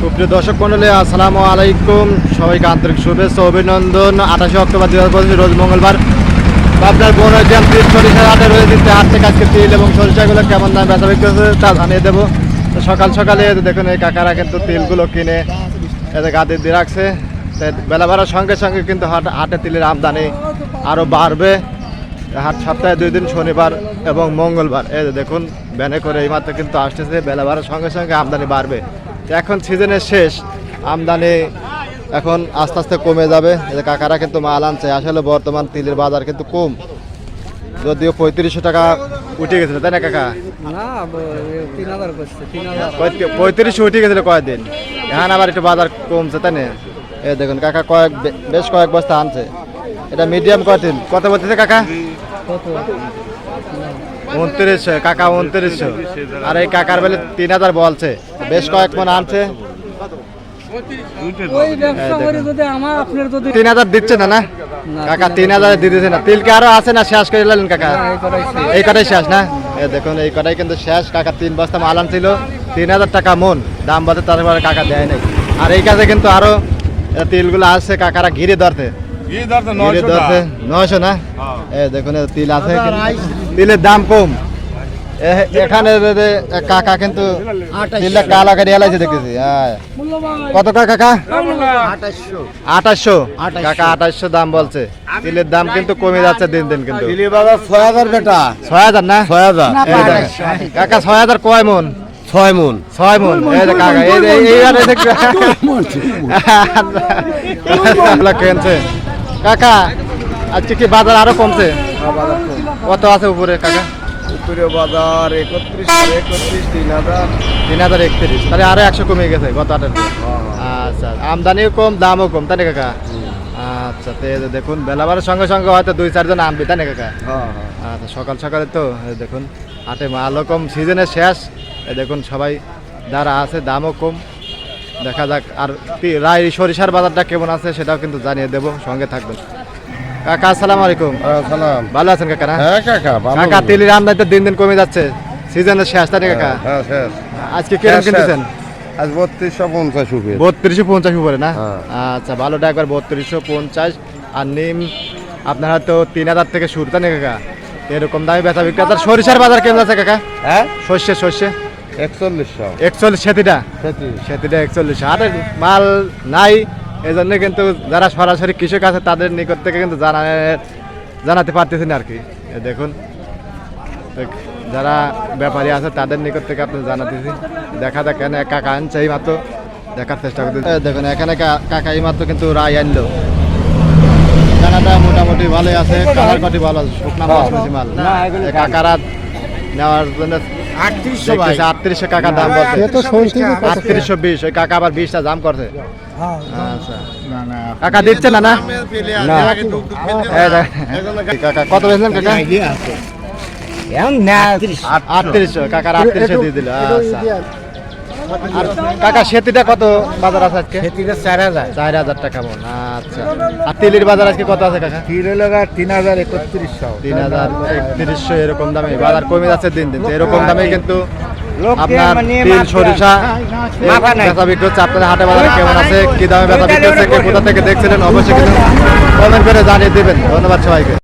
সুপ্রিয় দর্শক মন্ডলী, আসসালামু আলাইকুম। সবাইকে আন্তরিক শুভেচ্ছা, অভিনন্দন। আঠাশে অক্টোবর দুই হাজার রোজ মঙ্গলবার। আপনার বনজিয়াম তিল সরিষার হাটে রয়েছে দিতে হাট থেকে আজকে তিল এবং সরিষাগুলো কেমন দাম বেচা বিক্রি হচ্ছে তা জানিয়ে দেবো। সকাল সকালে দেখুন, এই কাকারা কিন্তু তিলগুলো কিনে এতে গাদি দিয়ে রাখছে। বেলা বাড়ার সঙ্গে সঙ্গে কিন্তু হাট, হাটে তিলের আমদানি আরও বাড়বে। হাট সপ্তাহে দুই দিন, শনিবার এবং মঙ্গলবার। এই দেখুন ভ্যানে করে এইমাত্র কিন্তু আসতেছে। বেলা বাড়ার সঙ্গে সঙ্গে আমদানি বাড়বে। এখন সিজনের শেষ আমদানি এখন আস্তে আস্তে কমে যাবে। যে কাকারা কিন্তু মাল আনছে আসলে বর্তমান তিলের বাজার কিন্তু কম। যদিও পঁয়ত্রিশশো টাকা উঠে গেছিল তাই না কাকা? পঁয়ত্রিশশো উঠে গেছিল কয়েকদিন। এখন আবার একটু বাজার কমছে তাই না? এই দেখুন কাকা কয়েক বেশ কয়েক বস্তা আনছে। এটা মিডিয়াম কয়দিন কত বলতেছে কাকা? উনত্রিশশো কাকা উনত্রিশশো। আর এই কাকার বেলে তিন হাজার বলছে। বেশ কয়েক মন আনছে। ওই ব্যবসা করে যদি আমার আপনার যদি তিন হাজার দিচ্ছে না না? কাকা তিন হাজার দিতেছে না। তিলকে আরও আছে না শেষ করে দিলেন কাকা? এই কটাই শেষ। এই কটাই শেষ না? এ দেখুন এই কটাই কিন্তু শেষ। কাকা তিন বস্তা মাল আনছিল। তিন হাজার টাকা মন। দাম তারপরে কাকা দেয় নাই। আর এই কাজে কিন্তু আরও তিলগুলো আসছে কাকারা ঘিরে ধরতে। ঘিরে ধরতে নয়শো না? এ দেখুন তিল আছে তিলের দাম কম। এখানে কাকা কিন্তু তিলটা কালা এলাইছে দেখেছি হ্যাঁ কত টাকা কাকা? আঠাশশো। কাকা আঠাশশো দাম বলছে। তিলের দাম কিন্তু কমে যাচ্ছে দিন দিন কিন্তু। ছয় হাজার বেটা। ছয় হাজার না? ছয় হাজার। কাকা ছয় হাজার কয় মন? ছয় মন। ছয় মন। এই যে কাকা এই কিনছে। কাকা আজকে কি বাজার আরও কমছে? কত আছে উপরে কাকা? উপরে বাজার, একত্রিশ একত্রিশ, তিন হাজার। তিন হাজার একত্রিশ। তাহলে আরও একশো কমে গেছে গত আটের আচ্ছা আমদানিও কম, দামও কম, তাই কাকা? আচ্ছা তো দেখুন বেলাবারের সঙ্গে সঙ্গে হয়তো দুই, চারজন আনবি, তাই কাকা? আচ্ছা সকাল সকালে তো দেখুন হাটে মালও কম সিজনের শেষ। দেখুন, সবাই যারা আছে, দামও কম। দেখা যাক, আর রাই সরিষার বাজারটা কেমন আছে, সেটাও কিন্তু জানিয়ে দেবো, সঙ্গে থাকবেন। কাকা আসসালামু আলাইকুম। সালাম। ভালো আছেন কাকা? না হ্যাঁ কাকা কাকা তিলির আমদানি তো দিন দিন কমে যাচ্ছে। সিজনের শেষ তাই না কাকা? হ্যাঁ শেষ। আজকে কীরকম শেষ, কিনতেছেন? আজ বত্রিশশো পঞ্চাশ উপরে। বত্রিশশো পঞ্চাশ উপরে না? হ্যাঁ। আচ্ছা ভালোটা একবার বত্রিশশো পঞ্চাশ আর নিম আপনার হয়তো তিন হাজার থেকে শুরু তাই কাকা? এরকম দামে বেচা বিক্রি আর সরিষার বাজার কেমন আছে কাকা? হ্যাঁ? শস্যে শস্যে একচল্লিশশো। একচল্লিশ সেতিটা? সেতিটা একচল্লিশ। আর মাল নাই এই জন্য কিন্তু যারা সরাসরি কৃষক আছে তাদের নিকট থেকে কিন্তু জানা জানাতে পারতেছি না আর কি দেখুন যারা ব্যাপারী আছে তাদের নিকট থেকে আপনি জানাতেছি। দেখা যাক এখানে কাকা আনছে এই মাত্র দেখার চেষ্টা করতে দেখুন এখানে কাকা এই মাত্র কিন্তু রায় আনলো। দানাটা মোটামুটি ভালোই আছে কালার কাটি ভালো আছে শুকনা বাসমতি মাল। কাকারা নেওয়ার জন্য আটত্রিশশো দেখতেছে আটত্রিশশো কাকা দাম বলছে। আটত্রিশশো বিশ ওই কাকা আবার বিশটা দাম করছে। আচ্ছা। কাকা দিচ্ছে না না? কাকা কত বেচলেন কাকা? আটত্রিশশো কাকার আটত্রিশশো দিয়ে দিল। আচ্ছা। আর কাকা সেতিটা কত বাজার আছে আজকে? চার হাজার। চার হাজার টাকা মন আচ্ছা। আর তেলের বাজার আজকে কত আছে কাকা? তিন হাজার একত্রিশশো। তিন হাজার একত্রিশশো এরকম দামে। বাজার কমে যাচ্ছে দিন দিন এরকম দামে কিন্তু আপনার মানে তিল সরিষা মাপা বেচা বিক্রি হচ্ছে। আপনাদের হাটে বাজারে কেমন আছে? কি দামে বেচা বিক্রি হচ্ছে? কোথা থেকে দেখছিলেন? অবশ্যই কিন্তু কমেন্ট করে জানিয়ে দেবেন। ধন্যবাদ সবাইকে।